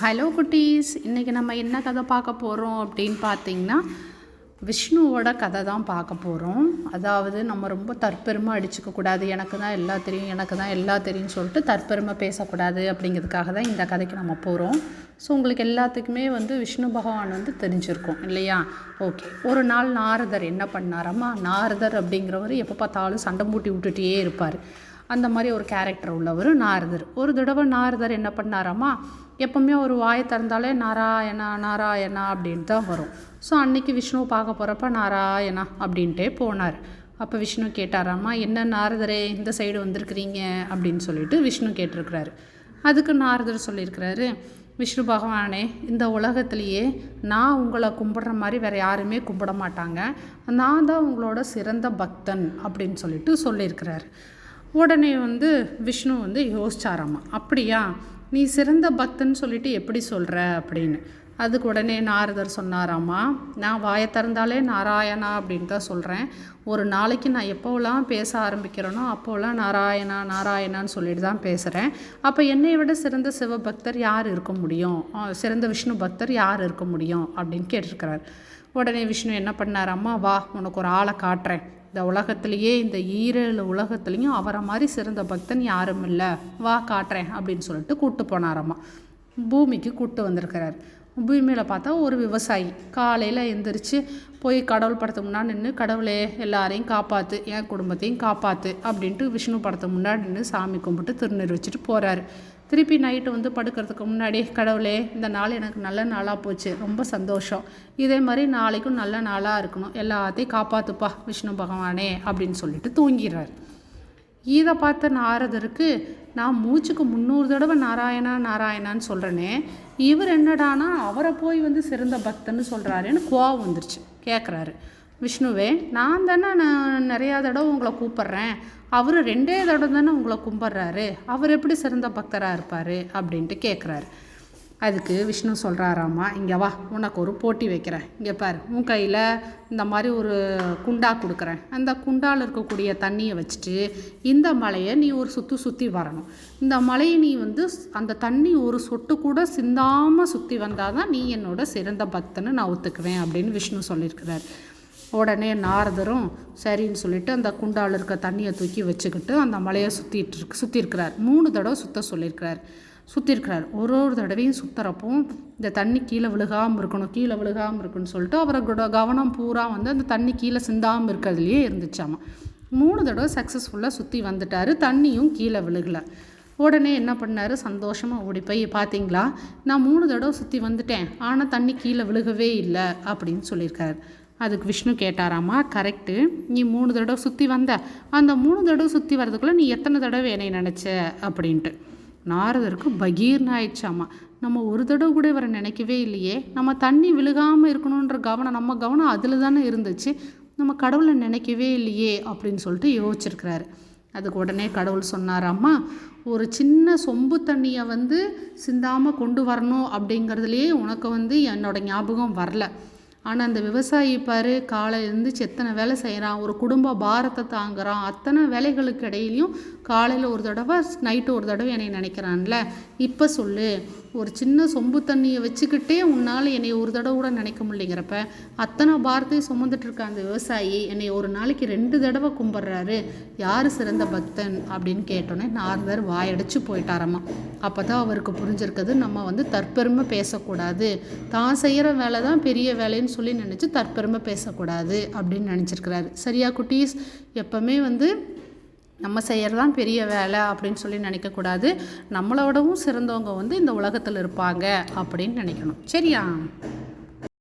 Hello குட்டீஸ். இன்றைக்கி நம்ம என்ன கதை பார்க்க போகிறோம் அப்படின்னு பார்த்தீங்கன்னா விஷ்ணுவோட கதை தான் பார்க்க போகிறோம் அதாவது நம்ம ரொம்ப தற்பெருமை அடிச்சுக்கக்கூடாது எனக்கு தான் எல்லா தெரியும் எனக்கு தான் எல்லா தெரியும்னு சொல்லிட்டு தற்பெருமை பேசக்கூடாது அப்படிங்கிறதுக்காக தான் இந்த கதைக்கு நம்ம போகிறோம் ஸோ உங்களுக்கு எல்லாத்துக்குமே வந்து விஷ்ணு பகவான் வந்து தெரிஞ்சிருக்கும் இல்லையா? ஓகே ஒரு நாள் நாரதர் என்ன பண்ணாரம்மா? நாரதர் அப்படிங்கிறவர் எப்போ பார்த்தாலும் சண்டை மூட்டி விட்டுட்டே இருப்பார். அந்த மாதிரி ஒரு கேரக்டர் உள்ளவர் நாரதர். ஒரு தடவை நாரதர் என்ன பண்ணாராமா எப்போவுமே ஒரு வாயை திறந்தாலே நாராயணா நாராயணா அப்படின்ட்டு தான் வரும். ஸோ அன்னைக்கு விஷ்ணுவை பார்க்க போகிறப்ப நாராயணா அப்படின்ட்டே போனார். அப்போ விஷ்ணு கேட்டாராம்மா என்ன நாரதரே இந்த சைடு வந்திருக்கிறீங்க அப்படின்னு சொல்லிட்டு விஷ்ணு கேட்டிருக்கிறாரு. அதுக்கு நாரதர் சொல்லியிருக்கிறாரு விஷ்ணு பகவானே இந்த உலகத்திலேயே நான் உங்களை கும்பிட்ற மாதிரி வேறு யாருமே கும்பிட மாட்டாங்க. நான் தான் உங்களோட சிறந்த பக்தன் அப்படின்னு சொல்லிட்டு சொல்லியிருக்கிறாரு. உடனே வந்து விஷ்ணு வந்து யோசிச்சாராம்மா அப்படியா? நீ சிறந்த பக்தன் சொல்லிட்டு எப்படி சொல்கிற அப்படின்னு. அதுக்கு உடனே நாரதர் சொன்னாராம்மா நான் வாயை திறந்தாலே நாராயணா அப்படின்னு தான் சொல்கிறேன் ஒரு நாளைக்கு நான் எப்போவெல்லாம் பேச ஆரம்பிக்கிறேனோ அப்போலாம் நாராயணா நாராயணான்னு சொல்லிட்டு தான் பேசுகிறேன் அப்போ என்னை விட சிறந்த சிவபக்தர் யார் இருக்க முடியும்? ஆ, சிறந்த விஷ்ணு பக்தர் யார் இருக்க முடியும்? அப்படின்னு கேட்டிருக்கிறார். உடனே விஷ்ணு என்ன பண்ணாராம்மா வா உனக்கு ஒரு ஆளை காட்டுறேன். இந்த உலகத்திலேயே இந்த ஈரேழு உலகத்துலேயும் அவரை மாதிரி சிறந்த பக்தன் யாரும் இல்லை. வா காட்டுறேன் அப்படின்னு சொல்லிட்டு கூப்பிட்டு போனாராம்மா பூமிக்கு கூப்பிட்டு வந்திருக்கிறார். பூமியில் பார்த்தா ஒரு விவசாயி. காலையில் எந்திரிச்சு போய் கடவுள் படத்துக்கு முன்னாடி நின்று கடவுளே எல்லாரையும் காப்பாற்று என் குடும்பத்தையும் காப்பாற்று அப்படின்ட்டு விஷ்ணு படத்துக்கு முன்னாடி நின்று சாமி கும்பிட்டு திருநீர் வச்சுட்டு போகிறாரு திருப்பி நைட்டு வந்து படுக்கிறதுக்கு முன்னாடி கடவுளே இந்த நாள் எனக்கு நல்ல நாளாக போச்சு. ரொம்ப சந்தோஷம். இதே மாதிரி நாளைக்கும் நல்ல நாளாக இருக்கணும். எல்லாத்தையும் காப்பாற்றுப்பா விஷ்ணு பகவானே அப்படின்னு சொல்லிட்டு தூங்கிடுறாரு. இதை பார்த்த நாரதருக்கு நான் மூச்சுக்கு முந்நூறு தடவை நாராயணா நாராயணான்னு சொல்கிறேனே இவர் என்னடானா அவரை போய் வந்து சிறந்த பக்தன்னு சொல்கிறாருன்னு கோவம் வந்துருச்சு. கேட்குறாரு விஷ்ணுவே நான் தானே நான் நிறையா தடவை உங்களை கூப்பிட்றேன். அவர் ரெண்டே தடவை தானே உங்களை கும்பிட்றாரு. அவர் எப்படி சிறந்த பக்தராக இருப்பார் அப்படின்ட்டு கேட்குறாரு அதுக்கு விஷ்ணு சொல்கிறாராம்மா இங்கே வா உனக்கு ஒரு போட்டி வைக்கிறேன். இங்கே பாரு உன் கையில் இந்த மாதிரி ஒரு குண்டா கொடுக்குறேன். அந்த குண்டாவில் இருக்கக்கூடிய தண்ணியை வச்சுட்டு இந்த மலையை நீ ஒரு சுற்றி சுற்றி வரணும். இந்த மலையை நீ வந்து அந்த தண்ணி ஒரு சொட்டு கூட சிந்தாமல் சுற்றி வந்தால் தான் நீ என்னோட சிறந்த பக்தன்னு நான் ஒத்துக்குவேன் அப்படின்னு விஷ்ணு சொல்லியிருக்கிறார். உடனே நாரதரும் சரின்னு சொல்லிட்டு அந்த குண்டாவில் இருக்க தண்ணியை தூக்கி வச்சுக்கிட்டு அந்த மலையை சுற்றிட்டு இருக்கு மூணு தடவை சுத்த சொல்லியிருக்கிறார். சுற்றிருக்கிறார் ஒரு ஒரு தடவையும் சுற்றுறப்போ இந்த தண்ணி கீழே விழுகாமல் இருக்கணும் கீழே விழுகாமல் இருக்குன்னு சொல்லிட்டு அவரோட கவனம் பூரா வந்து அந்த தண்ணி கீழே சிந்தாமல் இருக்கிறதுலையே இருந்துச்சாமா. மூணு தடவை சக்ஸஸ்ஃபுல்லாக சுற்றி வந்துட்டார் தண்ணியும் கீழே விழுகலை. உடனே என்ன பண்ணார்? சந்தோஷமாக ஓடி போய் பார்த்தீங்களா நான் மூணு தடவை சுற்றி வந்துட்டேன். ஆனால் தண்ணி கீழே விழுகவே இல்லை அப்படின்னு சொல்லியிருக்காரு. அதுக்கு விஷ்ணு கேட்டாராமா கரெக்டு நீ மூணு தடவை சுற்றி வந்த அந்த மூணு தடவை சுற்றி வர்றதுக்குள்ளே நீ எத்தனை தடவை என்னை நினச்ச? அப்படின்ட்டு. நாரதருக்கு பகீர்னு ஆயிடுச்சாமா. நம்ம ஒரு தடவை கூட இவரை நினைக்கவே இல்லையே. நம்ம தண்ணி விழுகாமல் இருக்கணுன்ற கவனம் நம்ம கவனம் அதில் தானே இருந்துச்சு. நம்ம கடவுளை நினைக்கவே இல்லையே அப்படின்னு சொல்லிட்டு யோசிச்சிருக்கிறாரு. அதுக்கு உடனே கடவுள் சொன்னாராம்மா ஒரு சின்ன சொம்பு தண்ணியை வந்து சிந்தாமல் கொண்டு வரணும் அப்படிங்கிறதுலையே உனக்கு வந்து என்னோட ஞாபகம் வரல. ஆனால் அந்த விவசாயி பாரு காலையிலேருந்து எத்தனை வேலை செய்கிறான் ஒரு குடும்ப பாரத்தை தாங்குறான் அத்தனை வேலைகளுக்கு இடையிலையும் காலையில் ஒரு தடவை நைட்டு ஒரு தடவை என்னை நினைக்கிறான்ல. இப்போ சொல்லு. ஒரு சின்ன சொம்பு தண்ணியை வச்சுக்கிட்டே உன்னால் என்னை ஒரு தடவை கூட நினைக்க முடியலைங்கிறப்ப அத்தனை பாரத்தையும் சுமந்துட்டு இருக்க அந்த விவசாயி என்னை ஒரு நாளைக்கு ரெண்டு தடவை கும்பிட்றாரு. யார் சிறந்த பக்தன் அப்படின்னு கேட்டோன்னே நாரதர் வாயடைச்சு போயிட்டாராமா. அப்போ தான் அவருக்கு புரிஞ்சிருக்கிறது நம்ம வந்து தற்பெருமை பேசக்கூடாது. தான் செய்கிற வேலை தான் பெரிய வேலைன்னு சொல்லி நினச்சி தற்பெருமை பேசக்கூடாது அப்படின்னு நினச்சிருக்கிறாரு. சரியா குட்டீஸ்? எப்போவுமே வந்து நம்ம செய்கிறதான் பெரிய வேலை அப்படின்னு சொல்லி நினைக்கக்கூடாது. நம்மளோடவும் சிறந்தவங்க வந்து இந்த உலகத்தில் இருப்பாங்க அப்படின்னு நினைக்கணும். சரியா?